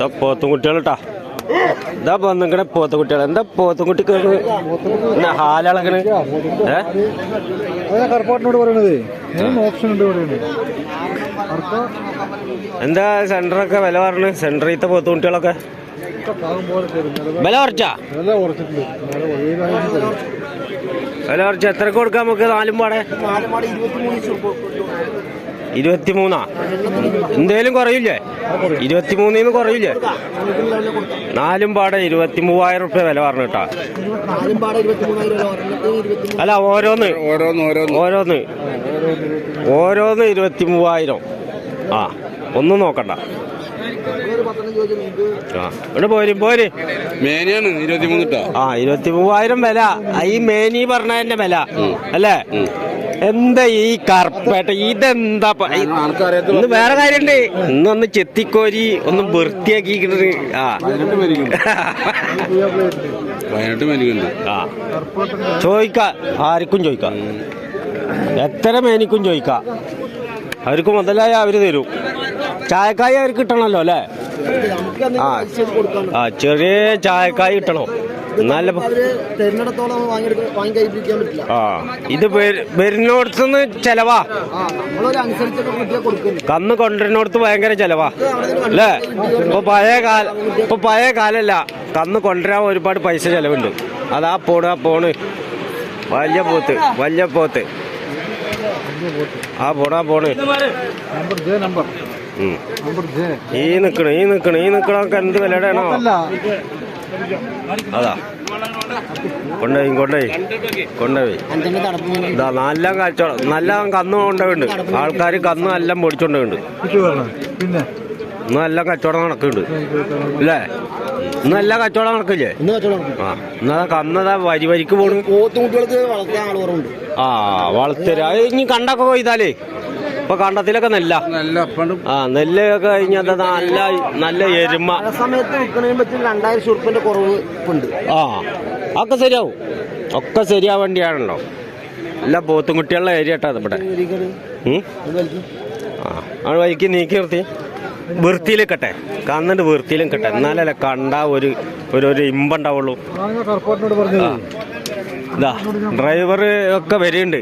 ഇതാ പോത്തും കുട്ടികളട്ടാ ഇതാ വന്നിങ്ങനെ പോത്തുകുട്ടികൾ എന്താ പോത്തും കുട്ടിക്ക് എന്നാ ഹാലളക്കണ് പറയണത്. എന്താ സെന്ററൊക്കെ വില പറഞ്ഞു? സെന്ററിത്തെ പോത്തും കുട്ടികളൊക്കെ ഒക്കെ പാകം പോലെ തരും നിലവിൽ വില കുറച്ചാ വില കുറച്ച് എത്രക്ക് കൊടുക്കാം നമുക്ക് നാലും പാടെ? ഇരുപത്തിമൂന്നാ? എന്തേലും കുറയില്ലേ? ഇരുപത്തിമൂന്നിന്ന് കുറയില്ലേ? നാലും പാടെ ഇരുപത്തി മൂവായിരം റുപ്യ വില പറഞ്ഞു കേട്ടാ. അല്ല ഓരോന്ന്. ഓരോന്ന് ഓരോന്ന്. ഓരോന്ന്. ഓരോന്ന് ഇരുപത്തി മൂവായിരം ആ ഒന്നും നോക്കണ്ട. ആ ഇവിടെ പോര് പോര്. മേനയാണ് ഇരുപത്തിമൂന്ന് ഇട്ടാ ആ ഇരുപത്തി മൂവായിരം വില. ഈ മേനി പറഞ്ഞതിന്റെ വില. അല്ലേ? എന്താ ഈ കറുപ്പേട്ട? ഇതെന്താ ഇന്ന് വേറെ കാര്യണ്ട്. ഇന്നൊന്ന് ചെത്തിക്കോരി ഒന്ന് വൃത്തിയാക്കി ആ. പതിനെട്ട് മേലിക്കുണ്ട് ആ. ചോദിക്ക ആർക്കും ചോദിക്കാം എത്ര മേനിക്കും ചോദിക്കാം അവർക്ക് മുതലായ അവർ തരും. ചായക്കായ അവർക്ക് കിട്ടണല്ലോ അല്ലേ? ആ ആ ചെറിയ ചായക്കായ കിട്ടണോ. നല്ല ആ ഇത് വരു- വരുന്നിടത്തുനിന്ന് ചെലവാ. ആ കന്ന് കൊണ്ടുവരുന്നിടത്ത് ഭയങ്കര ചെലവാ. അല്ലേ? ഇപ്പൊ പഴയ കാല ഇപ്പൊ പഴയ കാലല്ല. കന്ന് കൊണ്ടുവരാൻ ഒരുപാട് പൈസ ചെലവുണ്ട്. അതാ പോണ് ആ പോണ്. വലിയ പോത്ത് വലിയ പോത്ത്. ആ പോണാ പോണ്. Number J number. Number J. ഈ നിക്കണ് ഈ നിക്കണ് ഈ നിക്കണൊക്കെ എന്ത് വിലയുടെയാണോ? അല്ല അതാ കൊണ്ടുപോയി കൊണ്ടുപോയി കൊണ്ടുപോയി ഇതാ നല്ല കച്ചവടം നല്ല കന്ന് കൊണ്ടുപോയിട്ടുണ്ട് ആൾക്കാർ കന്ന് എല്ലാം പൊടിച്ചോണ്ടുണ്ട് ഇന്ന് എല്ലാം കച്ചവടം നടക്കുന്നുണ്ട് അല്ലേ ഇന്ന് എല്ലാ കച്ചവടം നടക്കില്ലേ. ആ എന്നാ കന്നതാ വരി വരിക്ക് പോണു ആ വളർത്തരാ ഇനി കണ്ടൊക്കെ കൊയ്താലേ ഇപ്പൊ കണ്ടത്തിലൊക്കെ നെല്ല? നല്ല അപ്പണ്ട് ആ നെല്ല് കഴിഞ്ഞാൽ നല്ല നല്ല എരുമ. സമയത്ത് വിൽക്കണതിന് പറ്റി രണ്ടായിരം ഉറുപ്പിന്റെ കുറവ് ഉണ്ട്. ആ ഒക്കെ ശരിയാവും. ഒക്കെ ശരിയാവാൻ വേണ്ടിയാണല്ലോ. എല്ലാ പോത്തും കുട്ടികളുടെ ഏരിയ കേട്ടോ ഇവിടെ ആ ആ വഴിക്ക് നീക്കി നിർത്തി. വൃത്തിയിലേക്കട്ടെ. കന്നിട്ട് വൃത്തിയിലും കട്ടെ എന്നാലല്ലേ കണ്ട ഒരു ഒരു ഒരു ഇമ്പുണ്ടാവുള്ളൂ ഇതാ ഡ്രൈവർ ഒക്കെ വരുന്നുണ്ട്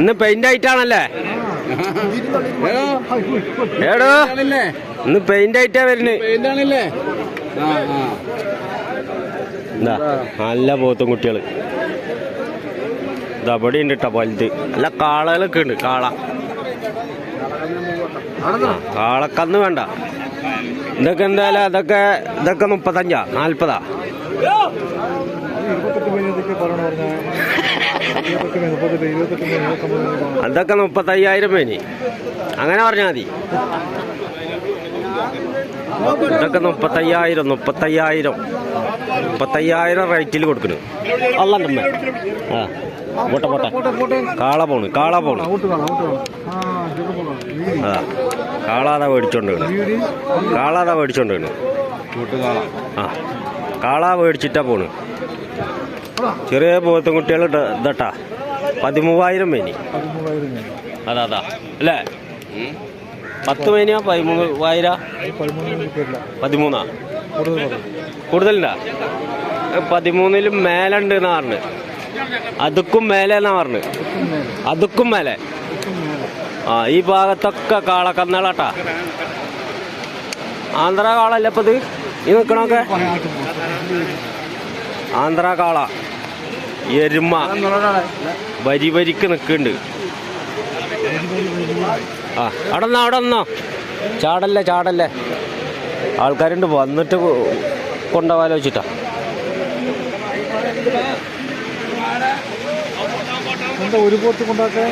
ഇന്ന് പെയിന്റ് ആയിട്ടാണല്ലേ ഏടോ ഇന്ന് പെയിന്റ് ആയിട്ടാ വരുന്നത് നല്ല പോത്തും കുട്ടികൾ ദബടി ഉണ്ട് കേട്ടോ വലുത് നല്ല കാളകളൊക്കെ ഉണ്ട് കാള കാളക്കന്ന് വേണ്ട ഇതൊക്കെ എന്തായാലും അതൊക്കെ ഇതൊക്കെ മുപ്പത്തഞ്ചാ നാൽപ്പതാ അതൊക്കെ മുപ്പത്തയ്യായിരം മേനി അങ്ങനെ പറഞ്ഞാൽ മതി. ഇതൊക്കെ മുപ്പത്തയ്യായിരം മുപ്പത്തയ്യായിരം മുപ്പത്തയ്യായിരം റേറ്റിൽ കൊടുക്കണു. അള്ളണ്ടമ്മ. ആ പോട്ടെ പോട്ടെ. കാള പോണ് കാള പോണ്. ആ കാളാതാ മേടിച്ചോണ്ട് കാളാതാ മേടിച്ചോണ്ട് വീണ് ആ കാള മേടിച്ചിട്ടാ പോണ്. ചെറിയ പോത്തും കുട്ടികൾ ഇതട്ടാ. പതിമൂവായിരം മേനി. അതാ അതാ. അല്ലേ? പത്ത് മേനിയാ പതിമൂവായിര? പതിമൂന്ന്? കൂടുതലുണ്ടാ പതിമൂന്നിലും മേലുണ്ട് എന്നാ പറഞ്ഞു. അതുക്കും മേലെ. എന്നാ പറഞ്ഞു അതുക്കും മേലെ. ആ ഈ ഭാഗത്തൊക്കെ കാളക്കന്നാളാട്ടാ ആന്ധ്ര കാളല്ലേ ഇപ്പൊ ഇത് ഈ നിക്കണൊക്കെ ആന്ധ്ര കാള. എരുമ. വരി വരിക്ക് നിൽക്കുന്നുണ്ട് ആ അവിടെ നിന്നോ അവിടെ നിന്നോ. ചാടല്ലേ ചാടല്ലേ. ആൾക്കാരുണ്ട് വന്നിട്ട് എന്താ ഒരു പോത്ത് കൊണ്ടാക്കാൻ?